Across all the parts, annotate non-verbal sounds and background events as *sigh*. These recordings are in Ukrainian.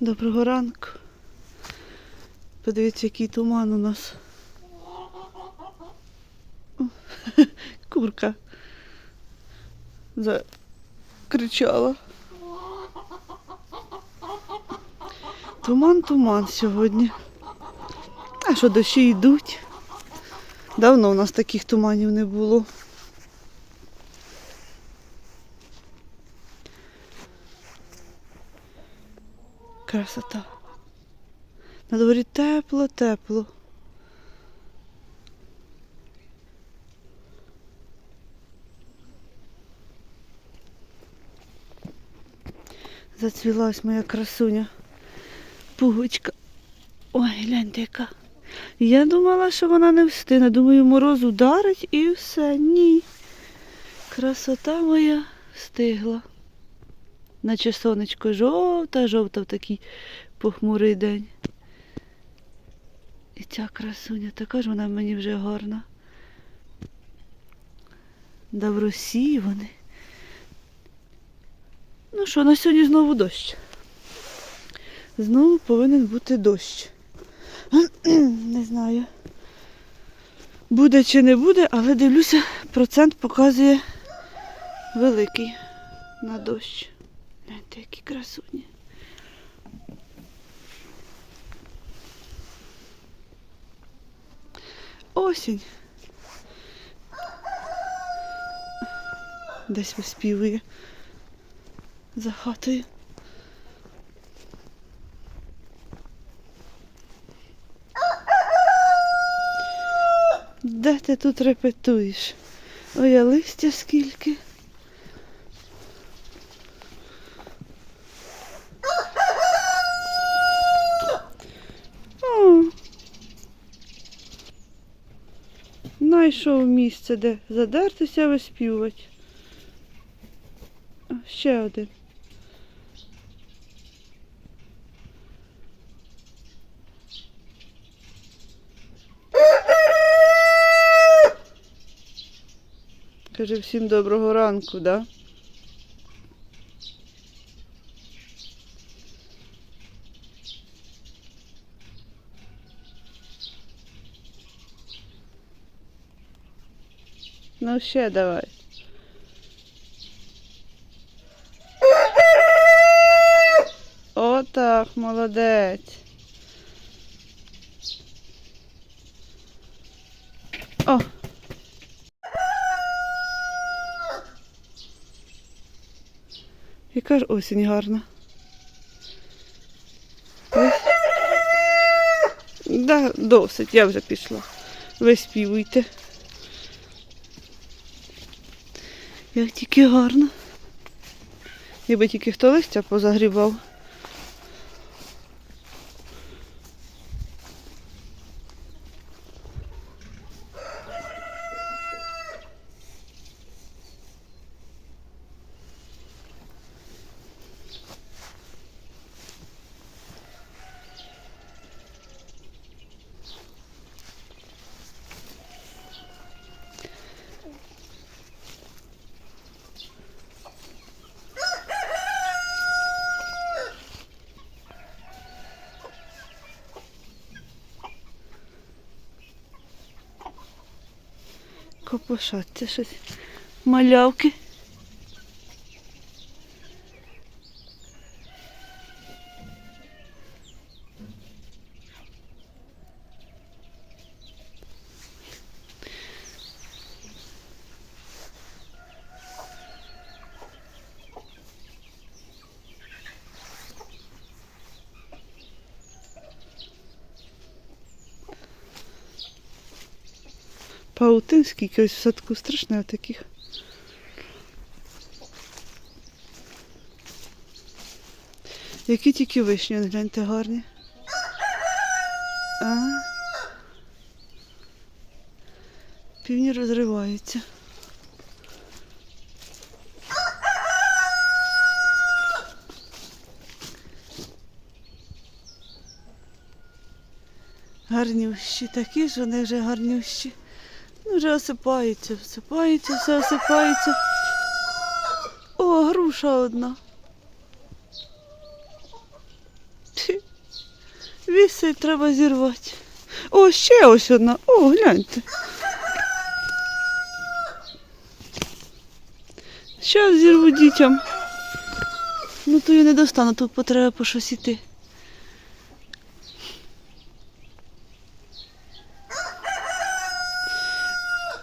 Доброго ранку. Подивіться, який туман у нас. *laughs* Курка закричала. Туман, туман сьогодні. А що дощі йдуть? Давно у нас таких туманів не було. Красота. На дворі тепло, тепло. Зацвілась моя красуня. Пугочка. Ой, гляньте яка. Я думала, що вона не встигне. Думаю, мороз ударить і все. Ні. Красота моя встигла. Наче сонечко жовта-жовта в такий похмурий день. І ця красуня, така ж вона мені вже гарна. Да в Росії вони. Ну що, на сьогодні знову дощ. Знову повинен бути дощ. *clears throat* Не знаю. Буде чи не буде, але дивлюся, процент показує великий на дощ. Гляньте, які красуні. Осінь. Десь виспівує за хатою. Де ти тут репетуєш? Ой, а листя скільки. О. Найшов місце, де задертися виспівувати. Ще один. Каже всім доброго ранку, да? Ну ще давай. Отак, молодець. О. Яка ж осінь гарна. Ви... Да, досить, я вже пішла. Ви Як тільки гарно. Ніби тільки хто листя позагрібав. Копошаться щось. Малявки. Паутин скільки в садку страшне таких. Які тільки вишні, гляньте, гарні. А? Півні розриваються. Гарнющі, такі ж вони вже гарнющі. Вже осипається, осипається, все осипається. О, груша одна. висить, треба зірвати. О, ще ось одна. О, гляньте. Щас зірву дітям. Ну то я не достану, тут потреба по щось іти.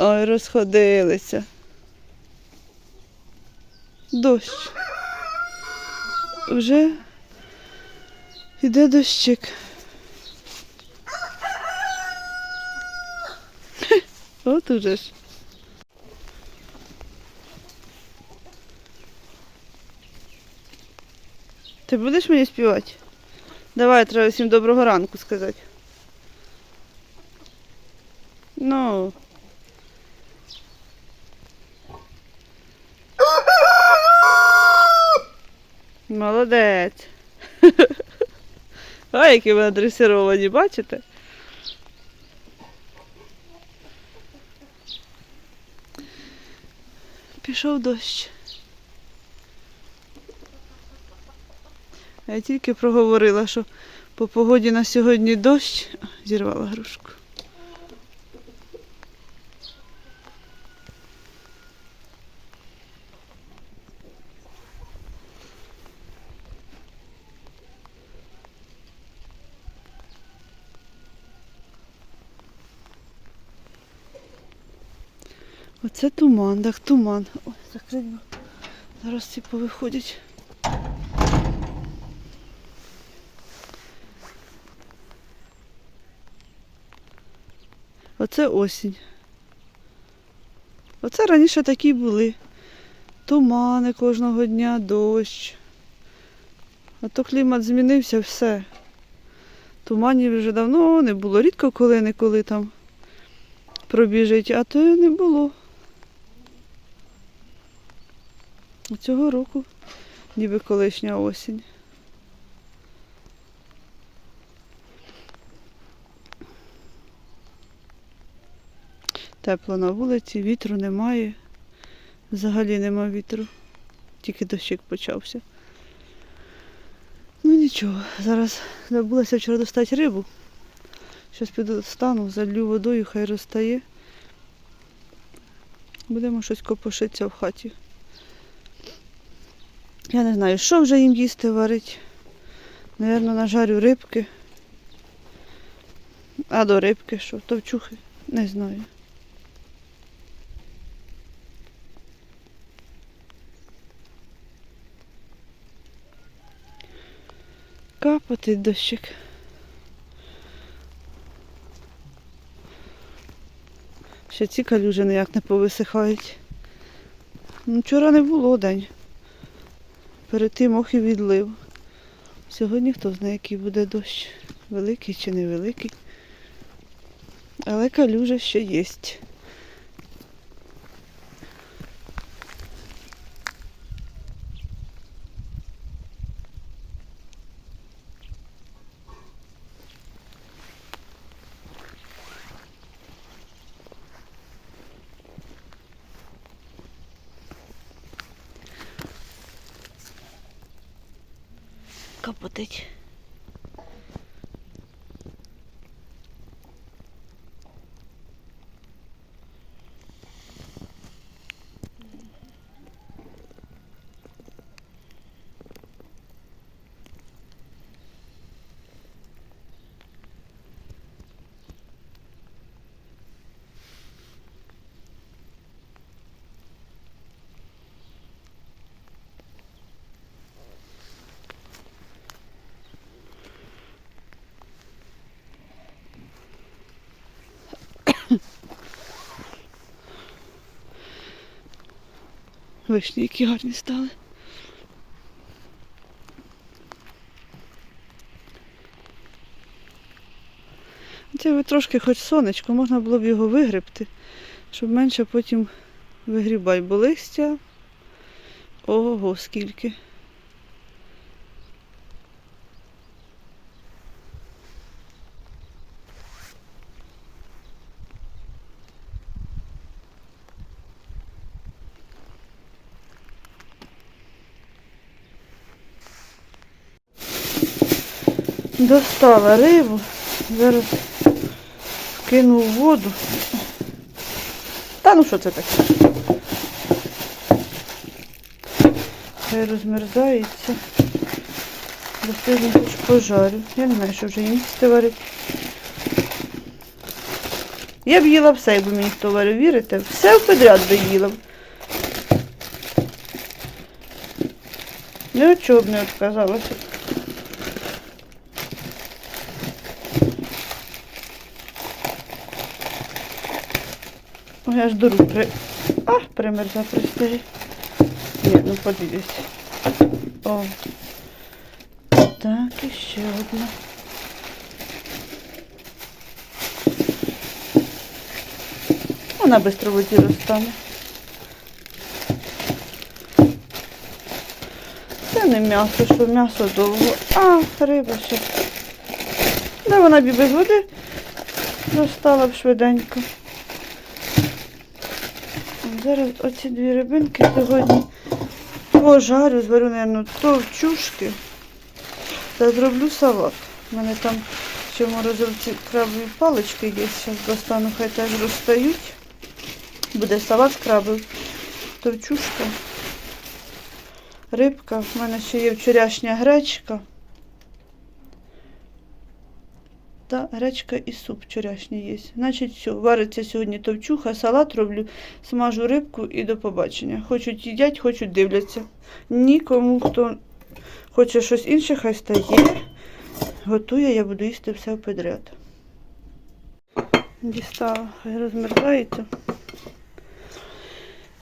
Ой, розходилися. Дощ. Вже йде дощик. *laughs* От уже ж. Ти будеш мені співати? Давай, треба всім доброго ранку сказати. Ну. Молодець. *laughs* А, які ви надресировані, бачите? Пішов дощ. Я тільки проговорила, що по погоді на сьогодні дощ. Зірвала грушку. Оце туман, так туман. Ой, закрить. бо Зараз всі повиходять. Оце осінь. Оце раніше такі були. Тумани кожного дня, дощ. А то клімат змінився, все. Туманів вже давно не було. Рідко коли-неколи там пробіжить, а то не було. Цього року ніби колишня осінь. Тепло на вулиці, вітру немає. Взагалі нема вітру. Тільки дощик почався. Ну нічого, зараз забулася вчора достати рибу. Щось піду стану, залью водою, хай розтає. Будемо щось копошитися в хаті. Я не знаю, що вже їм їсти варить. Наверно, нажарю рибки. А до рибки що? Товчухи? Не знаю. Капати дощик. Ще ці калюжі ніяк не повисихають. Ну, Вчора не було день. Перед тим ох і відлив. Сьогодні хто знає, який буде дощ. Великий чи невеликий. Але калюжа ще є. Вишні, які гарні стали. Це трошки хоч сонечко, можна було б його вигребти, щоб менше потім вигрібай, бо листя. Ого, скільки. Достала рибу. Зараз кину воду. Та ну що це таке? Хай розмерзається. Достигну хоч пожарю. Я не знаю, що вже їсти варить. Я б їла все, якби мені хто варив, вірите? Все підряд би їла. б. Ні от чого б не відказалася. Ой, я ж до рук при... А, примерзла пристає. Ні, ну подивіться. О. Так, і ще одна. Вона швидко воді розтане. Це не м'ясо, що м'ясо довго. А, риба ще. Да вона б і без води розстала б швиденько. Зараз оці дві рибинки сьогодні пожарю, зварю, мабуть, товчушки та зроблю салат. У мене там ще в морозилці крабові палички є, зараз достану, хай теж розстають. Буде салат крабів, товчушка, рибка. У мене ще є вчорашня гречка. Та гречка і суп вчорашній є. Значить, все, вариться сьогодні товчуха, салат роблю, смажу рибку і до побачення. Хочуть їдять, хочуть дивляться. Нікому, хто хоче щось інше, хай стає. Готує, я буду їсти все підряд. Дістала, хай розмерзається.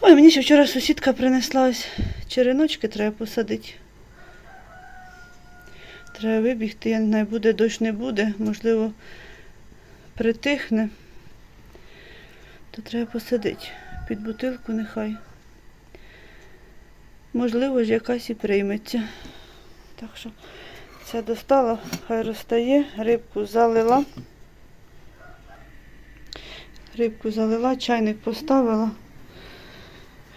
Ой, мені ще вчора сусідка принесла ось череночки, треба посадити. Треба вибігти, я не знаю, буде дощ не буде, можливо, притихне. То треба посадити. Під бутилку нехай. Можливо ж якась і прийметься. Так що це достала, хай розстає, рибку залила. Рибку залила, чайник поставила.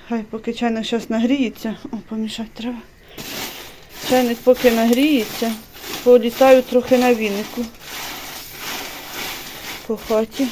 Хай поки чайник зараз нагріється. О, помішати треба. Чайник поки нагріється, політаю трохи на вінику по хаті.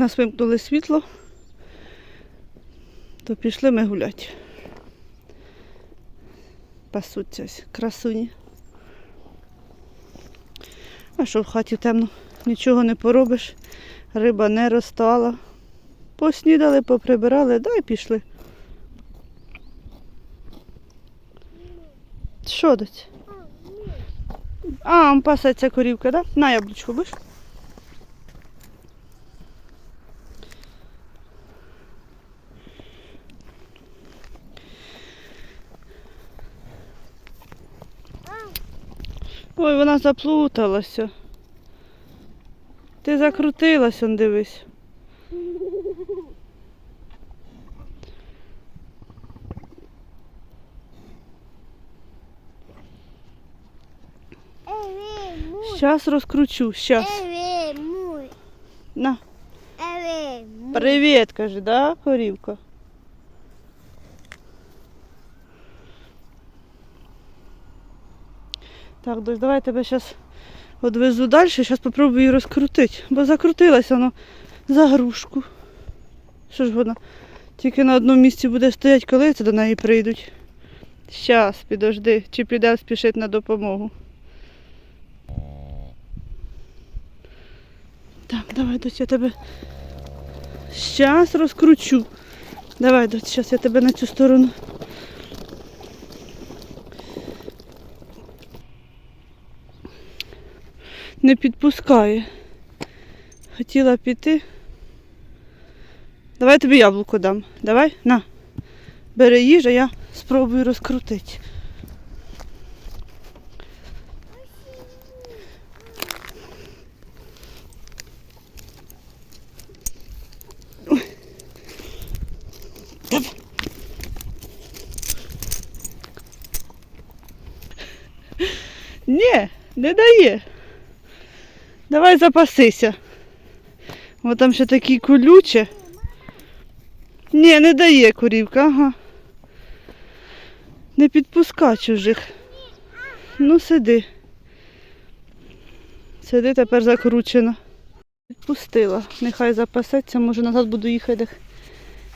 Нас вимкнули світло, то пішли ми гуляти. Пасуться ось красуні. А що в хаті темно, нічого не поробиш, риба не розстала. Поснідали, поприбирали, да і пішли. Що дать? А, пасеться корівка, да? На яблучко, будеш? Ой, вона заплуталася. Ти закрутилась, он дивись. Щас розкручу, щас. На. Привіт, каже, да, корівка? Так, дось, давай я тебе зараз відвезу далі, зараз спробую її розкрутити, бо закрутилася воно за грушку. Що ж вона? Тільки на одному місці буде стояти, коли це до неї прийдуть. Щас, підожди, чи піде спішить на допомогу. Так, давай, дось, я тебе Щас розкручу. Давай, дочь, щас я тебе на цю сторону. Не підпускає. Хотіла піти. Давай тобі яблуко дам. Давай, на. Бери їж, а я спробую розкрутити. Ні, не дає. Давай запасися. Бо там ще такі колюче. Ні, не дає корівка, ага. Не підпуска чужих. Ну, сиди. Сиди тепер закручено. Відпустила. Нехай запасеться, може назад буду їхати.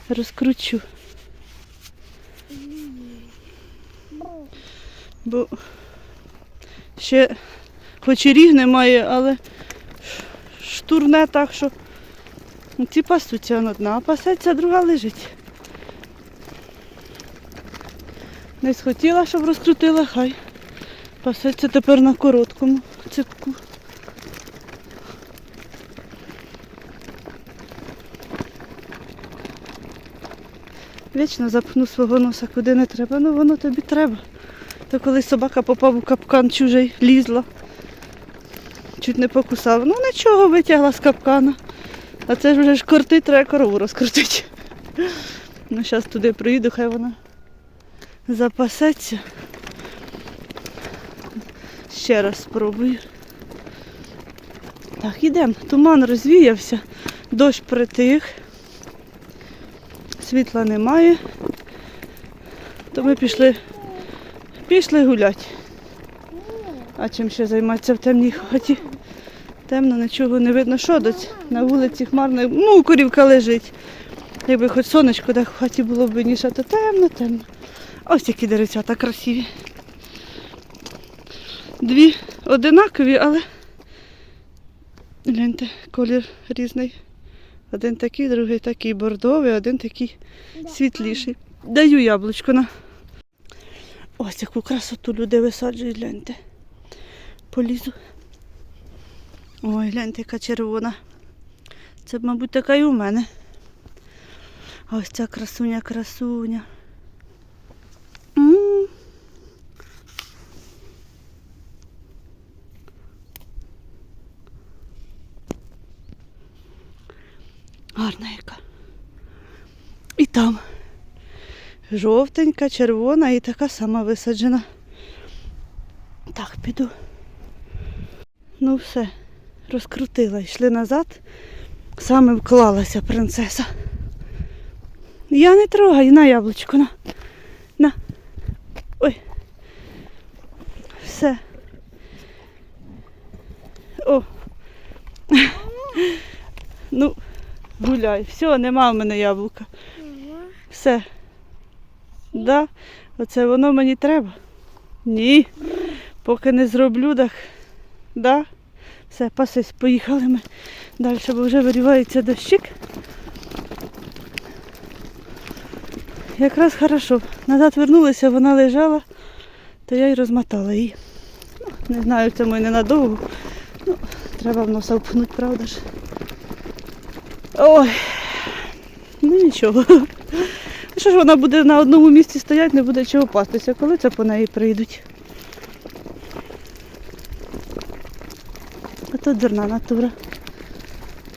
Розкручу. Бо ще хоч і ріг немає, але штурне так, що ці пасуться он одна, а пасеться, друга лежить. Не схотіла, щоб розкрутила, хай. Пасеться тепер на короткому ципку. Вічно запхну свого носа куди не треба, ну воно тобі треба. То коли собака попав у капкан чужий, лізла. Чуть не покусав. Ну нічого витягла з капкана. А це ж вже ж кортить, треба корову розкрутити. Ну зараз туди приїду, хай вона запасеться. Ще раз спробую. Так, ідемо. Туман розвіявся, дощ притих, світла немає. То ми пішли Пішли гуляти. А чим ще займатися в темній хаті? Темно, нічого не видно. Що доць? На вулиці хмарно. Ну, корівка лежить. Якби хоч сонечко так в хаті було б видніше, то темно, темно. Ось які деревцята красиві. Дві одинакові, але гляньте, колір різний. Один такий, другий такий бордовий, один такий світліший. Даю яблучко на. Ось яку красоту люди висаджують, гляньте. Полізу. Ой, гляньте, яка червона. Це, мабуть, така і у мене. А ось ця красуня, красуня. Гарна яка. І там. Жовтенька, червона і така сама висаджена. Так, піду. Ну все, розкрутила, йшли назад. Саме вклалася принцеса. Я не трогаю на яблучко, на. На. Ой. Все. О. *laughs* Ну, гуляй. Все, нема в мене яблука. Все. Да? Оце воно мені треба? Ні. Поки не зроблю, так. Да? Все, пасись, поїхали ми далі, бо вже вирівається дощик. Якраз хорошо. Назад вернулися, вона лежала, то я й розмотала її. Ну, Не знаю, це ми ненадовго. Ну, треба в носа впхнути, правда ж? Ой. Ну нічого. Що ж вона буде на одному місці стояти, не буде чого пастися, коли це по неї прийдуть. А то дурна натура.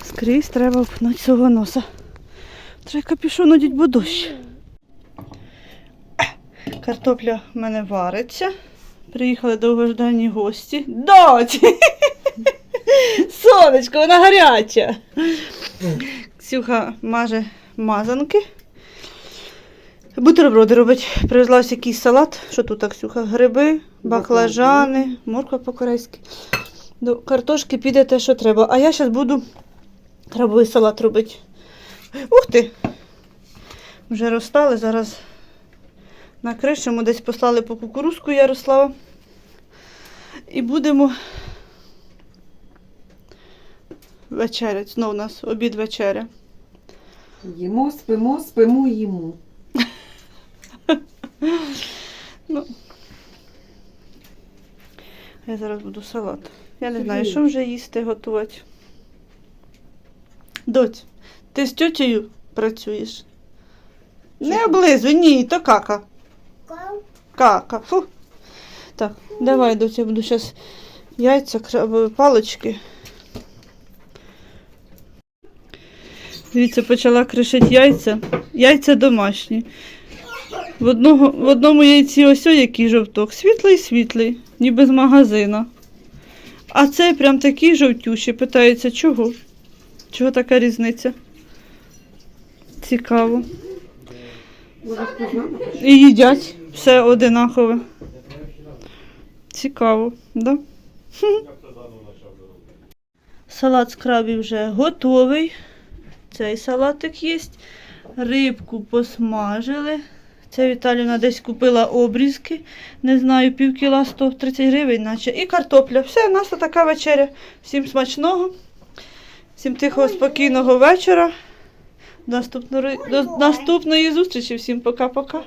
Скрізь треба впнути свого носа. Треба капюшон одіть, бо дощ. Картопля в мене вариться. Приїхали довгождані гості. Доць! *laughs* Сонечко, вона гаряча. Ксюха маже мазанки. Бутерброди робить. Привезла якийсь салат. Що тут, Ксюха? Гриби, баклажани, морква по-корейськи. До картошки піде те, що треба. А я зараз буду крабовий салат робити. Ух ти! Вже розстали, зараз накришимо, десь послали по кукурузку Ярослава. І будемо вечерять. Знов у нас обід вечеря. Їмо, спимо, спимо, їмо. *laughs* Я зараз буду салат. Я не знаю, що вже їсти готувати. Доць, ти з тьотєю працюєш? Не облизуй, ні, то кака. Кака. Фу. Так, давай, доць, я буду зараз яйця, палички. Дивіться, почала кришити яйця. Яйця домашні. В, одного, в одному яйці ось який жовток. Світлий, світлий, ніби з магазина. А цей прям такий жовтющий. Питається, чого? Чого така різниця? Цікаво. І їдять все одинакове. Цікаво, да? Салат з крабів вже готовий. Цей салатик є. Рибку посмажили. Це Віталіна десь купила обрізки. Не знаю, пів кіла 130 гривень, наче. І картопля. Все, у нас така вечеря. Всім смачного. Всім тихого, спокійного вечора. До наступної, до наступної зустрічі. Всім пока-пока.